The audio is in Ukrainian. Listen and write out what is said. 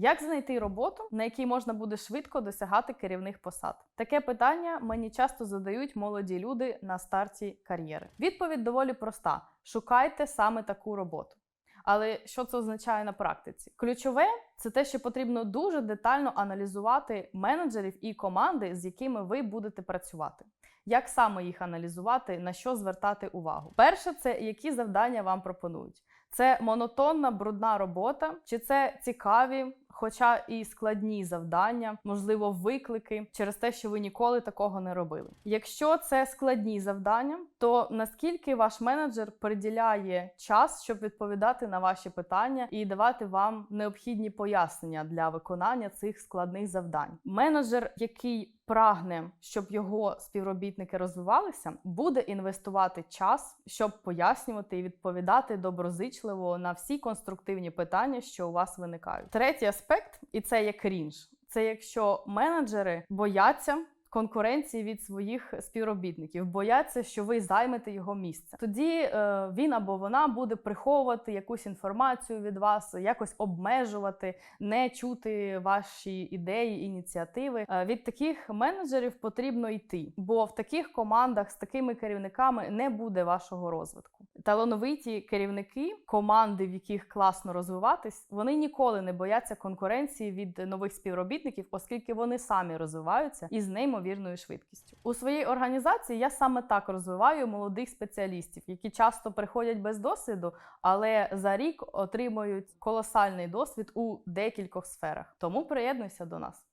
Як знайти роботу, на якій можна буде швидко досягати керівних посад? Таке питання мені часто задають молоді люди на старті кар'єри. Відповідь доволі проста: шукайте саме таку роботу. Але що це означає на практиці? Ключове це те, що потрібно дуже детально аналізувати менеджерів і команди, з якими ви будете працювати. Як саме їх аналізувати, на що звертати увагу? Перше, це які завдання вам пропонують. Це монотонна брудна робота, чи це цікаві, хоча і складні завдання, можливо, виклики через те, що ви ніколи такого не робили. Якщо це складні завдання, то наскільки ваш менеджер приділяє час, щоб відповідати на ваші питання і давати вам необхідні пояснення для виконання цих складних завдань? Менеджер, який прагне, щоб його співробітники розвивалися, буде інвестувати час, щоб пояснювати і відповідати доброзичливо на всі конструктивні питання, що у вас виникають. Третій аспект, і це є крінж. Це якщо менеджери бояться. Конкуренції від своїх співробітників бояться, що ви займете його місце. Тоді е, він або вона буде приховувати якусь інформацію від вас, якось обмежувати, не чути ваші ідеї, ініціативи. Е, від таких менеджерів потрібно йти, бо в таких командах з такими керівниками не буде вашого розвитку. Талановиті керівники, команди, в яких класно розвиватись, вони ніколи не бояться конкуренції від нових співробітників, оскільки вони самі розвиваються і з неймовірною швидкістю. У своїй організації я саме так розвиваю молодих спеціалістів, які часто приходять без досвіду, але за рік отримують колосальний досвід у декількох сферах. Тому приєднуйся до нас.